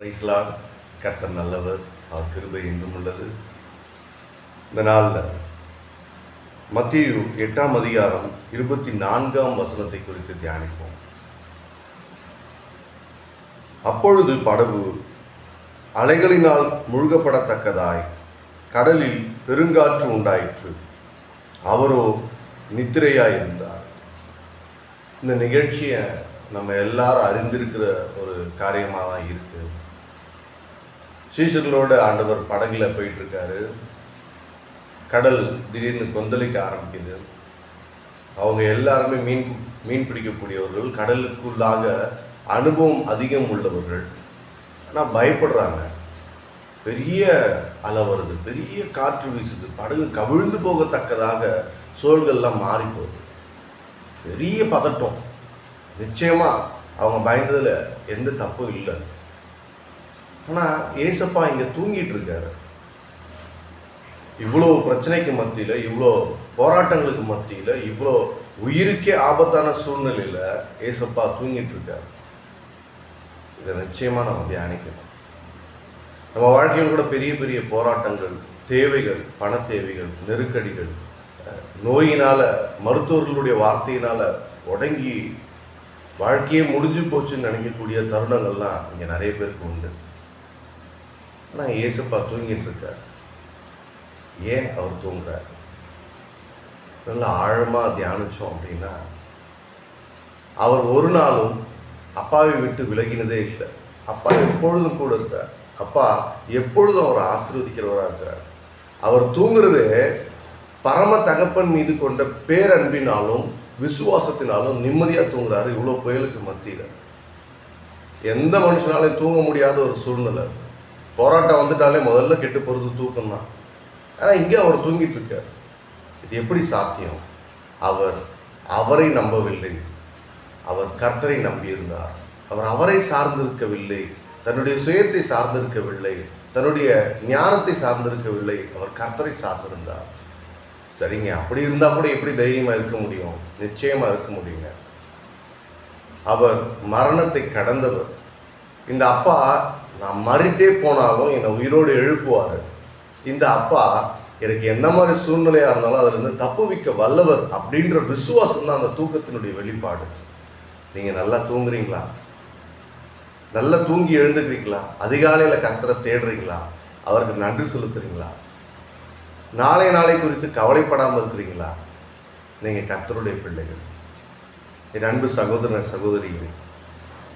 பிரைஸ்லாட் கர்த்தர் நல்லவர் அவர் கிருபை என்றும் உள்ளது. இந்த நாளில் மத்திய எட்டாம் அதிகாரம் இருபத்தி நான்காம் வசனத்தை குறித்து தியானிப்போம். அப்பொழுது படகு அலைகளினால் முழுகப்படத்தக்கதாய் கடலில் பெருங்காற்று உண்டாயிற்று. அவரோ நித்திரையாயிருந்தார். இந்த நிகழ்ச்சியை நம்ம எல்லாரும் அறிந்திருக்கிற ஒரு காரியமாக தான் இருக்குது சீசர்களோட ஆண்டவர் படகுல போயிட்டுருக்காரு. கடல் திடீர்னு கொந்தளிக்க ஆரம்பிக்குது. அவங்க எல்லாருமே மீன் மீன் பிடிக்கக்கூடியவர்கள் கடலுக்குள்ளாக அனுபவம் அதிகம் உள்ளவர்கள். ஆனால் பயப்படுறாங்க. பெரிய அலை வருது பெரிய காற்று வீசுது படகு கவிழ்ந்து போகத்தக்கதாக சோழ்கள்லாம் மாறி போகுது பெரிய பதட்டம். நிச்சயமாக அவங்க பயந்ததில் எந்த தப்பும் இல்லை. ஆனால் ஏசப்பா இங்கே தூங்கிட்டு இருக்காரு. இவ்வளோ பிரச்சனைக்கு மத்தியில் இவ்வளோ போராட்டங்களுக்கு மத்தியில் இவ்வளோ உயிருக்கே ஆபத்தான சூழ்நிலையில் ஏசப்பா தூங்கிட்டு இருக்காரு. இதை நிச்சயமாக நம்ம தியானிக்கணும். நம்ம வாழ்க்கையில் கூட பெரிய பெரிய போராட்டங்கள் தேவைகள் பண தேவைகள் நெருக்கடிகள் நோயினால் நோயினால மருத்துவர்களுடைய வார்த்தையினால உடங்கி வாழ்க்கையே முடிஞ்சு போச்சுன்னு நினைக்கக்கூடிய தருணங்கள்லாம் இங்கே நிறைய பேருக்கு உண்டு. ஆனால் இயேசுப்பா தூங்கிட்டு இருக்கார் ஏன் அவர் தூங்குறார்? நல்லா ஆழமாக தியானிச்சோம் அப்படின்னா அவர் ஒரு நாளும் அப்பாவை விட்டு விலகினதே இல்லை. அப்பா எப்பொழுதும் கூட இருக்கார். அப்பா எப்பொழுதும் அவரை ஆசீர்வதிக்கிறவராக இருக்கார். அவர் தூங்குறது பரம தகப்பன் மீது கொண்ட பேரன்பினாலும் விசுவாசத்தினாலும் நிம்மதியாக தூங்குறாரு இவ்வளோ புயலுக்கு மத்தியில். எந்த மனுஷனாலையும் தூங்க முடியாத ஒரு சூழ்நிலை போராட்டம் வந்துட்டாலே முதல்ல கெட்டு போகிறது தூக்கம் தான் ஆனால் இங்கே அவர் தூங்கிட்டு இருக்கார் இது எப்படி சாத்தியம்? அவர் அவரை நம்பவில்லை. அவர் கர்த்தரை நம்பியிருந்தார். அவர் அவரை சார்ந்திருக்கவில்லை. தன்னுடைய சுயத்தை சார்ந்திருக்கவில்லை. தன்னுடைய ஞானத்தை சார்ந்திருக்கவில்லை. அவர் கர்த்தரை சார்ந்திருந்தார். சரிங்க அப்படி இருந்தால் கூட எப்படி தைரியமாக இருக்க முடியும்? நிச்சயமாக இருக்க முடியுங்க அவர் மரணத்தை கடந்தவர். இந்த அப்பா நான் மறித்தே போனாலும் என்னை உயிரோடு எழுப்புவார் இந்த அப்பா எனக்கு எந்த மாதிரி சூழ்நிலையாக இருந்தாலும் அதிலிருந்து தப்புவிக்க வல்லவர் அப்படின்ற விசுவாசம் தான் அந்த தூக்கத்தினுடைய வெளிப்பாடு. நீங்கள் நல்லா தூங்குறீங்களா? நல்லா தூங்கி எழுந்துக்கிறீங்களா? அதிகாலையில் கத்தரை தேடுறீங்களா? அவருக்கு நன்றி செலுத்துறீங்களா? நாளை நாளை குறித்து கவலைப்படாமல் இருக்கிறீங்களா? நீங்கள் கத்தருடைய பிள்ளைகள். என் அன்பு சகோதரன் சகோதரிகள்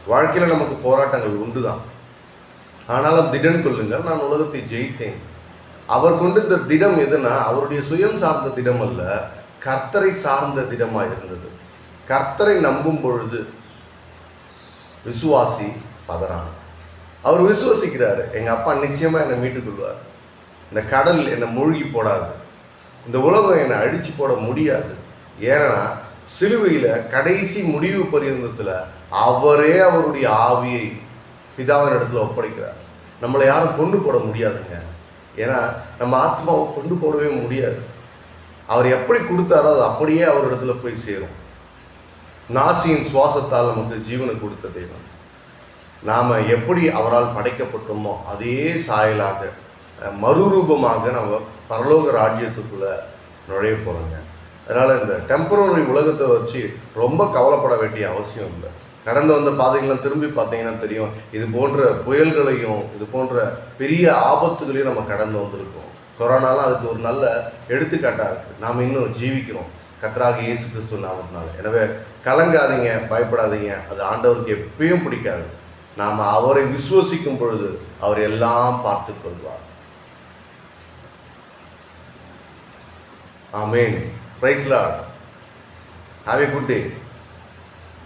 வாழ்க்கையில் நமக்கு போராட்டங்கள் உண்டு தான் ஆனாலும் திடன் கொள்ளுங்கள் நான் உலகத்தை ஜெயித்தேன். அவர் கொண்டு இந்த திடம் எதுனா அவருடைய சுயம் சார்ந்த திடம் அல்ல கர்த்தரை சார்ந்த திடமாக இருந்தது. கர்த்தரை நம்பும் பொழுது விசுவாசி பதறான். அவர் விசுவாசிக்கிறாரு எங்கள் அப்பா நிச்சயமாக என்னை மீட்டுக்கொள்வார் இந்த கடல் என்னை மூழ்கி போடாது. இந்த உலகம் என்னை அழிச்சு போட முடியாது. ஏன்னா சிலுவையில் கடைசி முடிவு பரியந்தத்தில் அவரே அவருடைய ஆவியை பிதாவின் இடத்துல ஒப்படைக்கிறார். நம்மளை யாரும் கொண்டு போட முடியாதுங்க. ஏன்னா நம்ம ஆத்மாவை கொண்டு போடவே முடியாது. அவர் எப்படி கொடுத்தாரோ அது அப்படியே அவர் இடத்துல போய் சேரும். நாசியின் சுவாசத்தால் நமக்கு ஜீவனை கொடுத்த தெய்வம். நாம் எப்படி அவரால் படைக்கப்பட்டோமோ அதே சாயலாக மறுரூபமாக நம்ம பரலோக ராஜ்யத்துக்குள்ளே நுழைய போகிறோங்க அதனால் இந்த டெம்பரரி உலகத்தை வச்சு ரொம்ப கவலைப்பட வேண்டிய அவசியம் இல்லை. கடந்து வந்த பாதைகள்லாம் திரும்பி பார்த்தீங்கன்னா தெரியும். இது போன்ற புயல்களையும் இது போன்ற பெரிய ஆபத்துகளையும் நம்ம கடந்து வந்திருக்கோம். கொரோனாலாம் அதுக்கு ஒரு நல்ல எடுத்துக்காட்டாக இருக்குது நாம் இன்னும் ஜீவிக்கிறோம். கத்தராக இயேசு கிறிஸ்து நாமத்தினால. எனவே கலங்காதீங்க பயப்படாதீங்க. அது ஆண்டவருக்கு எப்பயும் பிடிக்காது. நாம் அவரை விசுவசிக்கும் பொழுது அவர் எல்லாம் பார்த்து கொள்வார். ஆமேன். பிரைஸ்லாட் ஹாவ் ஏ குட் டே